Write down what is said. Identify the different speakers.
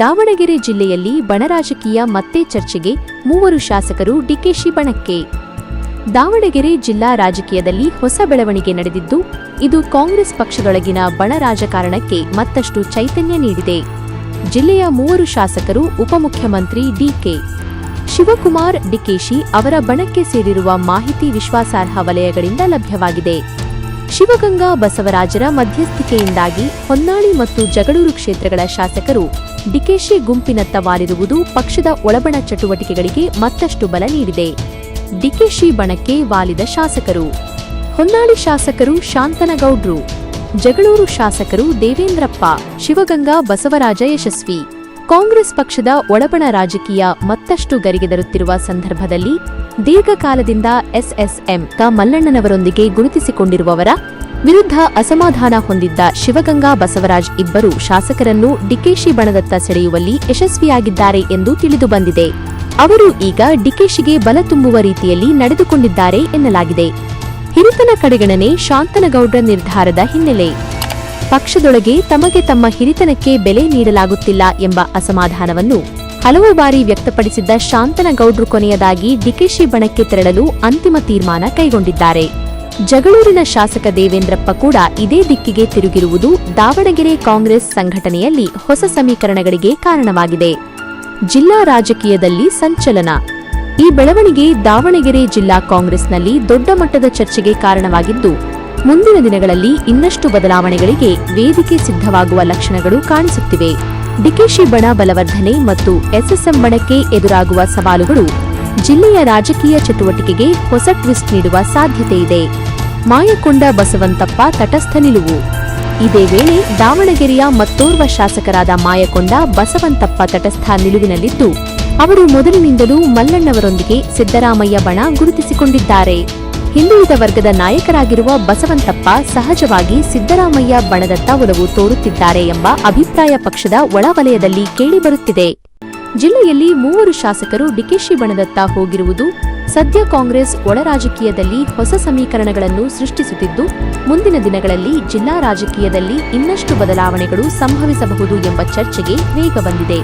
Speaker 1: ದಾವಣಗೆರೆ ಜಿಲ್ಲೆಯಲ್ಲಿ ಬಣರಾಜಕೀಯ ಮತ್ತೆ ಚರ್ಚೆಗೆ ಮೂವರು ಶಾಸಕರು ಡಿಕೆಶಿ ಬಣಕ್ಕೆ. ದಾವಣಗೆರೆ ಜಿಲ್ಲಾ ರಾಜಕೀಯದಲ್ಲಿ ಹೊಸ ಬೆಳವಣಿಗೆ ನಡೆದಿದ್ದು, ಇದು ಕಾಂಗ್ರೆಸ್ ಪಕ್ಷದೊಳಗಿನ ಬಣ ರಾಜಕಾರಣಕ್ಕೆ ಮತ್ತಷ್ಟು ಚೈತನ್ಯ ನೀಡಿದೆ. ಜಿಲ್ಲೆಯ ಮೂವರು ಶಾಸಕರು ಉಪಮುಖ್ಯಮಂತ್ರಿ ಡಿಕೆ ಶಿವಕುಮಾರ್ ಡಿಕೆಶಿ ಅವರ ಬಣಕ್ಕೆ ಸೇರಿರುವ ಮಾಹಿತಿ ವಿಶ್ವಾಸಾರ್ಹ ವಲಯಗಳಿಂದ ಲಭ್ಯವಾಗಿದೆ. ಶಿವಗಂಗಾ ಬಸವರಾಜರ ಮಧ್ಯಸ್ಥಿಕೆಯಿಂದಾಗಿ ಹೊನ್ನಾಳಿ ಮತ್ತು ಜಗಳೂರು ಕ್ಷೇತ್ರಗಳ ಶಾಸಕರು ಡಿಕೆಶಿ ಗುಂಪಿನತ್ತ ವಾಲಿರುವುದು ಪಕ್ಷದ ಒಳಬಣ ಚಟುವಟಿಕೆಗಳಿಗೆ ಮತ್ತಷ್ಟು ಬಲ ನೀಡಿದೆ. ಡಿಕೆಶಿ ಬಣಕ್ಕೆ ವಾಲಿದ ಶಾಸಕರು. ಹೊನ್ನಾಳಿ ಶಾಸಕರು ಶಾಂತನಗೌಡ್ರು. ಜಗಳೂರು ಶಾಸಕರು ದೇವೇಂದ್ರಪ್ಪ, ಶಿವಗಂಗಾ ಬಸವರಾಜ ಯಶಸ್ವಿ. ಕಾಂಗ್ರೆಸ್ ಪಕ್ಷದ ಒಳಬಣ ರಾಜಕೀಯ ಮತ್ತಷ್ಟು ಗರಿಗೆದರುತ್ತಿರುವ ಸಂದರ್ಭದಲ್ಲಿ ದೀರ್ಘಕಾಲದಿಂದ ಎಸ್ಎಸ್ಎಂ ಕ ಮಲ್ಲಣ್ಣನವರೊಂದಿಗೆ ಗುರುತಿಸಿಕೊಂಡಿರುವವರ ವಿರುದ್ಧ ಅಸಮಾಧಾನ ಹೊಂದಿದ್ದ ಶಿವಗಂಗಾ ಬಸವರಾಜ್ ಇಬ್ಬರು ಶಾಸಕರನ್ನು ಡಿಕೆಶಿ ಬಣದತ್ತ ಸೆಳೆಯುವಲ್ಲಿ ಯಶಸ್ವಿಯಾಗಿದ್ದಾರೆ ಎಂದು ತಿಳಿದುಬಂದಿದೆ ಅವರು ಈಗ ಡಿಕೆಶಿಗೆ ಬಲ ತುಂಬುವ ರೀತಿಯಲ್ಲಿ ನಡೆದುಕೊಂಡಿದ್ದಾರೆ ಎನ್ನಲಾಗಿದೆ. ಹಿರಿತನ ಕಡೆಗಣನೆ ಶಾಂತನಗೌಡ್ರ ನಿರ್ಧಾರದ ಹಿನ್ನೆಲೆ. ಪಕ್ಷದೊಳಗೆ ತಮಗೆ ತಮ್ಮ ಹಿರಿತನಕ್ಕೆ ಬೆಲೆ ನೀಡಲಾಗುತ್ತಿಲ್ಲ ಎಂಬ ಅಸಮಾಧಾನವನ್ನು ಹಲವು ಬಾರಿ ವ್ಯಕ್ತಪಡಿಸಿದ್ದ ಶಾಂತನಗೌಡ್ರು ಕೊನೆಯದಾಗಿ ಡಿಕೆಶಿ ಬಣಕ್ಕೆ ತೆರಳಲು ಅಂತಿಮ ತೀರ್ಮಾನ ಕೈಗೊಂಡಿದ್ದಾರೆ. ಜಗಳೂರಿನ ಶಾಸಕ ದೇವೇಂದ್ರಪ್ಪ ಕೂಡ ಇದೇ ದಿಕ್ಕಿಗೆ ತಿರುಗಿರುವುದು ದಾವಣಗೆರೆ ಕಾಂಗ್ರೆಸ್ ಸಂಘಟನೆಯಲ್ಲಿ ಹೊಸ ಸಮೀಕರಣಗಳಿಗೆ ಕಾರಣವಾಗಿದೆ. ಜಿಲ್ಲಾ ರಾಜಕೀಯದಲ್ಲಿ ಸಂಚಲನ. ಈ ಬೆಳವಣಿಗೆ ದಾವಣಗೆರೆ ಜಿಲ್ಲಾ ಕಾಂಗ್ರೆಸ್ನಲ್ಲಿ ದೊಡ್ಡ ಮಟ್ಟದ ಚರ್ಚೆಗೆ ಕಾರಣವಾಗಿದ್ದು, ಮುಂದಿನ ದಿನಗಳಲ್ಲಿ ಇನ್ನಷ್ಟು ಬದಲಾವಣೆಗಳಿಗೆ ವೇದಿಕೆ ಸಿದ್ಧವಾಗುವ ಲಕ್ಷಣಗಳು ಕಾಣಿಸುತ್ತಿವೆ. ಡಿಕೆಶಿ ಬಣ ಬಲವರ್ಧನೆ ಮತ್ತು ಎಸ್ಎಸ್ಎಂ ಬಣಕ್ಕೆ ಎದುರಾಗುವ ಸವಾಲುಗಳು ಜಿಲ್ಲೆಯ ರಾಜಕೀಯ ಚಟುವಟಿಕೆಗೆ ಹೊಸ ಟ್ವಿಸ್ಟ್ ನೀಡುವ ಸಾಧ್ಯತೆ ಇದೆ. ಮಾಯಕೊಂಡ ಬಸವಂತಪ್ಪ ತಟಸ್ಥ ನಿಲುವು. ಇದೇ ವೇಳೆ ದಾವಣಗೆರೆಯ ಮತ್ತೋರ್ವ ಶಾಸಕರಾದ ಮಾಯಕೊಂಡ ಬಸವಂತಪ್ಪ ತಟಸ್ಥ ನಿಲುವಿನಲ್ಲಿದ್ದು, ಅವರು ಮೊದಲಿನಿಂದಲೂ ಮಲ್ಲಣ್ಣವರೊಂದಿಗೆ ಸಿದ್ದರಾಮಯ್ಯ ಬಣ ಗುರುತಿಸಿಕೊಂಡಿದ್ದಾರೆ. ಹಿಂದುಳಿದ ವರ್ಗದ ನಾಯಕರಾಗಿರುವ ಬಸವಂತಪ್ಪ ಸಹಜವಾಗಿ ಸಿದ್ದರಾಮಯ್ಯ ಬಣದತ್ತ ಒಲವು ತೋರುತ್ತಿದ್ದಾರೆ ಎಂಬ ಅಭಿಪ್ರಾಯ ಪಕ್ಷದ ಒಳವಲಯದಲ್ಲಿ ಕೇಳಿಬರುತ್ತಿದೆ ಜಿಲ್ಲೆಯಲ್ಲಿ ಮೂವರು ಶಾಸಕರು ಡಿಕೆಶಿ ಬಣದತ್ತ ಹೋಗಿರುವುದು ಸದ್ಯ ಕಾಂಗ್ರೆಸ್ ಒಳ ರಾಜಕೀಯದಲ್ಲಿ ಹೊಸ ಸಮೀಕರಣಗಳನ್ನು ಸೃಷ್ಟಿಸುತ್ತಿದ್ದು, ಮುಂದಿನ ದಿನಗಳಲ್ಲಿ ಜಿಲ್ಲಾ ರಾಜಕೀಯದಲ್ಲಿ ಇನ್ನಷ್ಟು ಬದಲಾವಣೆಗಳು ಸಂಭವಿಸಬಹುದು ಎಂಬ ಚರ್ಚೆಗೆ ವೇಗ ಬಂದಿದೆ.